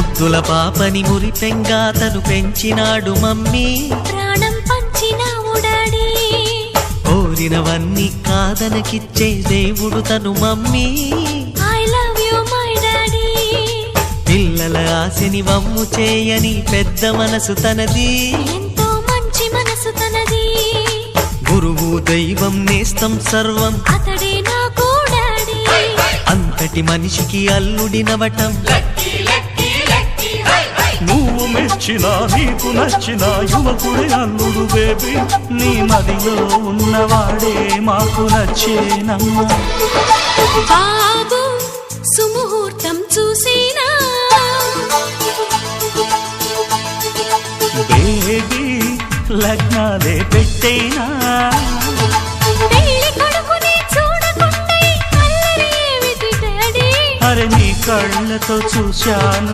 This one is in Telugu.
ముద్దుల పాపని మురిపెంగా తను పెంచినాడు మమ్మీ. ప్రాణం పంచిన ఉడాడి. కోరినవన్నీ కాదనకిచ్చే దేవుడు తను mummy. I love you my daddy పిల్లల ఆశని వమ్ము చేయని పెద్ద మనసు తనది. ఎంతో మంచి మనసు తనది. గురువు దైవం నేస్తం సర్వం. అతడే నాకు డాడీ అంతటి మనిషికి అల్లుడినవటం నువ్వు మెచ్చిన నీకు నచ్చిన యువకుడే అల్లుడు బేబీ. నీ మదిలో ఉన్నవాడే మాకు నచ్చేనమ్మా. బాబు సుముహూర్తం చూసినా? బేబీ లగ్నాలే పెట్టేనా? అరే నీ కళ్ళతో చూశాను.